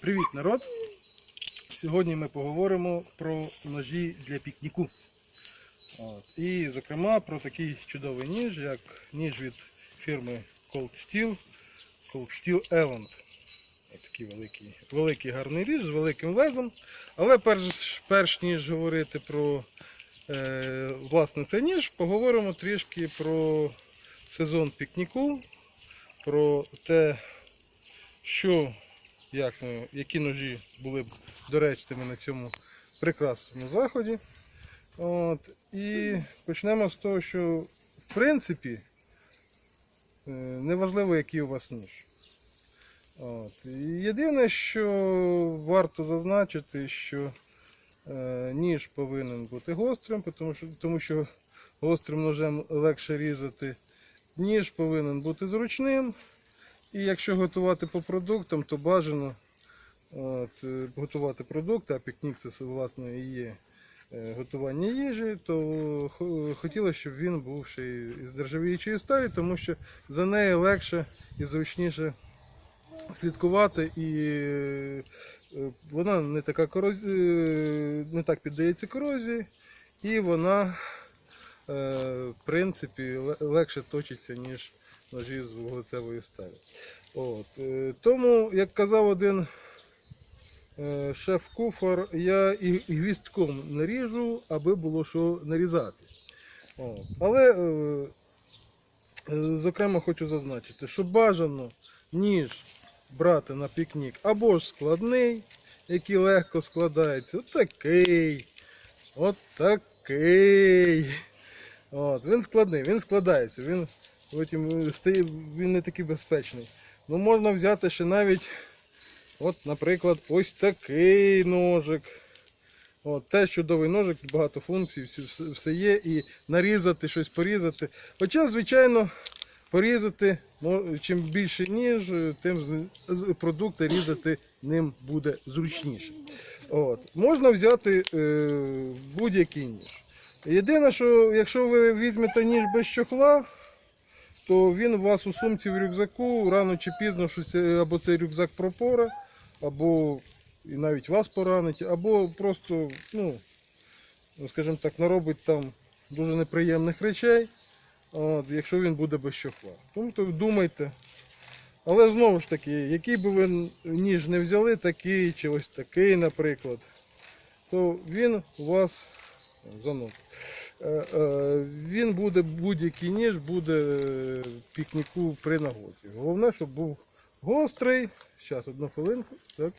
Привіт, народ! Сьогодні ми поговоримо про ножі для пікніку. От. І, зокрема, про такий чудовий ніж, як ніж від фірми Cold Steel, Cold Steel Eland. Ось Такий великий, великий гарний ріж з великим лезом. Але перш, перш ніж говорити про е, власне цей ніж, поговоримо трішки про сезон пікніку, про те, що як, які ножі були б доречними на цьому прекрасному заході. От, і почнемо з того, що в принципі е, неважливо, який у вас ніж. От. Єдине, що варто зазначити, що е, ніж повинен бути гострим, тому що, тому що гострим ножем легше різати. Ніж повинен бути зручним. І якщо готувати по продуктам, то бажано от, е, готувати продукти, а пікнік це власне і є е, готування їжі, то хотілося, щоб він був ще й з нержавіючої сталі, тому що за нею легше і зручніше слідкувати, і е, вона не така короз... е, не так піддається корозії, і вона в принципі легше точиться, ніж ножі з вуглецевої сталі. От. е, Тому, як казав один е, шеф-куфар, я і гвістком не ріжу, аби було що нарізати. От. Але, е, зокрема, хочу зазначити, що бажано ніж брати на пікнік або ж складний, який легко складається, отакий, отакий. От, він складний, він складається, він потім стає, він не такий безпечний. Ну можна взяти ще навіть, от, наприклад, ось такий ножик. От, теж чудовий ножик, багато функцій, все, все є. І нарізати, щось порізати. Хоча, звичайно, порізати, чим більше ніж, тим з- з- продукти різати ним буде зручніше. От. Можна взяти е, будь-який ніж. Єдине, що якщо ви візьмете ніж без чохла, то він у вас у сумці в рюкзаку рано чи пізно це, або цей рюкзак пропоре, або і навіть вас поранить, або просто, ну, ну, скажімо так, наробить там дуже неприємних речей, от, якщо він буде без чохла. Тому то думайте. Але знову ж таки, який би ви ніж не взяли, такий чи ось такий, наприклад, то він у вас занук. Е, е, Він буде, будь-який ніж буде е, пікніку при нагоді. Головне, щоб був гострий. Зараз одну хвилинку. Так.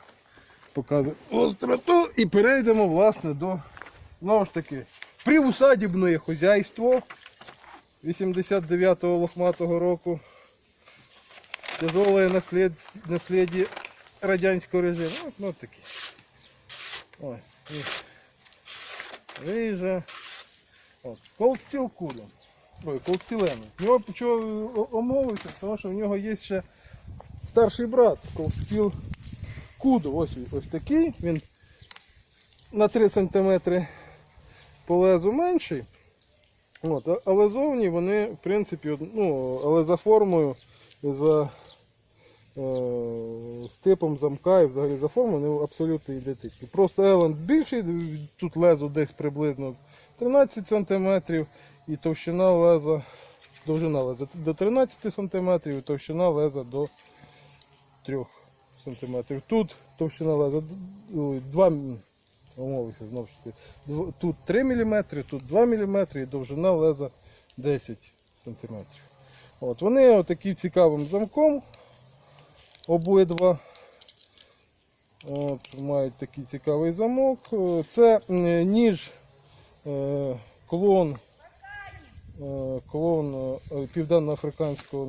Показую гостроту і перейдемо власне до знову ж таки приусадібне хозяйство 89-го лохматого року. Тяжелое наслід... радянського режиму. От, ну, такі. Ой, рижа. Колстіл кудом. Ой, колстілеми. В нього чого омовився, тому що в нього є ще старший брат Колстіл Кудо. Ось, ось такий. Він на 3 см по лезу менший. От, але зовні вони, в принципі, ну, але за формою за е, типом замка і взагалі за формою вони абсолютно ідентичні. Просто Еленд більший, тут лезо десь приблизно 13 см і товщина леза, довжина леза до 13 см і товщина леза до 3 см. Тут товщина леза 2 умовився знову ж таки. Тут 3 мм, тут 2 мм і довжина леза 10 см. От, вони отакі цікавим замком. Обидва. От, мають такий цікавий замок. Це ніж клон, е, клон е, південноафриканського